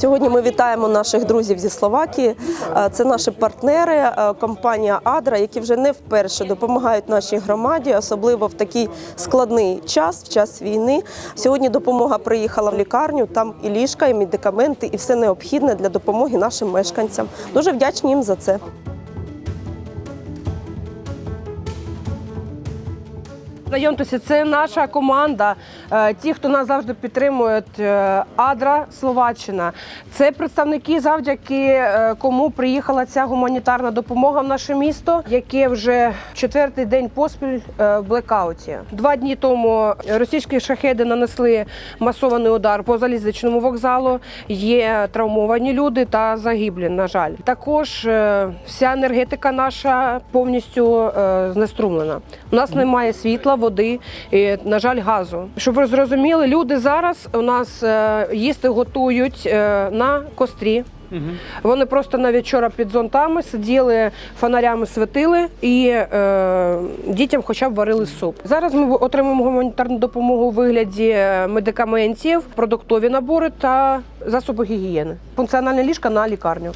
Сьогодні ми вітаємо наших друзів зі Словакії. Е, Це наші партнери, е, компанія Адра, які вже не вперше допомагають нашій громаді, особливо в такий складний час, в час війни. Сьогодні допомога приїхала в лікарню. Там і ліжка, і медикаменти, і все необхідне для допомоги нашим мешканцям. Дуже вдячні їм за це. Знайомтеся, це наша команда. е, Ті, хто нас завжди підтримують, е, Адра Словаччина. Це представники, завдяки е, кому приїхала ця гуманітарна допомога в наше місто, яке вже четвертий день поспіль в блекауті. Два дні тому російські шахеди нанесли масований удар по залізничному вокзалу. Є травмовані люди та загиблі. На жаль, також вся енергетика наша повністю знеструмлена. У нас немає світла, води, і, на жаль, газу. Щоб ви зрозуміли, люди зараз у нас е, їсти готують е, на кострі. Вони просто навіть вчора під зонтами сиділи, фонарями світили і е, дітям хоча б варили суп. Зараз ми отримуємо гуманітарну допомогу у вигляді е, медикаментів, продуктові набори та засоби гігієни. Функціональне ліжка на лікарню.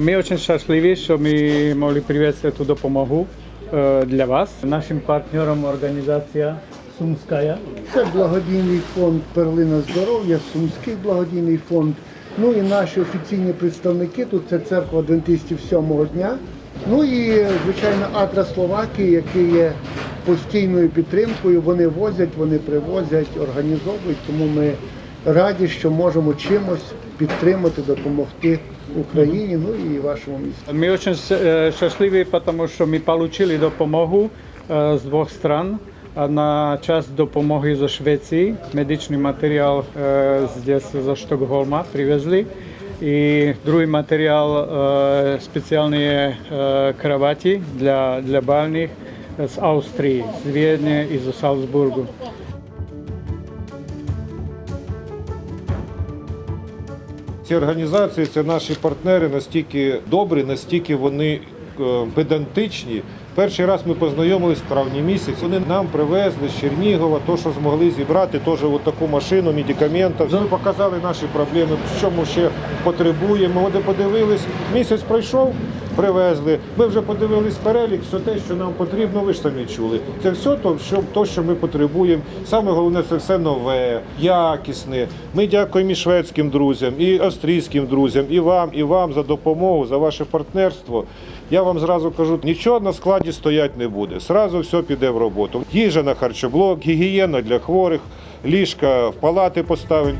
Ми дуже щасливі, що ми могли привезти ту допомогу е, для вас. Нашим партнером організація Сумська. Це благодійний фонд Перлина здоров'я, Сумський благодійний фонд. Ну і наші офіційні представники тут це церква адвентистів сьомого дня. Ну і звичайно Атра Словакії, який є постійною підтримкою. Вони возять, вони привозять, організовують. Тому ми раді, що можемо чимось підтримати, допомогти Україні, ну і вашому місту. Ми дуже е, щасливі, тому що ми отримали допомогу е, з двох сторон. На час допомоги зі Швеції медичний матеріал е, зі Штокгольма привезли. І другий матеріал спеціальні е, кроваті для, больних з Австрії, з Відня Ці організації це наші партнери настільки добрі, настільки вони е, педантичні. Перший раз ми познайомились в травні місяці. Вони нам привезли з Чернігова, то, що змогли зібрати, теж таку машину, медикаментів. Ми показали наші проблеми, що ми ще потребуємо. Вони подивились, місяць пройшов, привезли. Ми вже подивились перелік, все те, що нам потрібно, ви ж самі чули. Це все то, що, то, що ми потребуємо. Саме головне, це все нове, якісне. Ми дякуємо і шведським друзям, і австрійським друзям, і вам, і вам за допомогу, за ваше партнерство. Я вам зразу кажу, нічого на складі стоять не буде. Зразу все піде в роботу. Їжа на харчоблок, гігієна для хворих, ліжка в палати поставимо.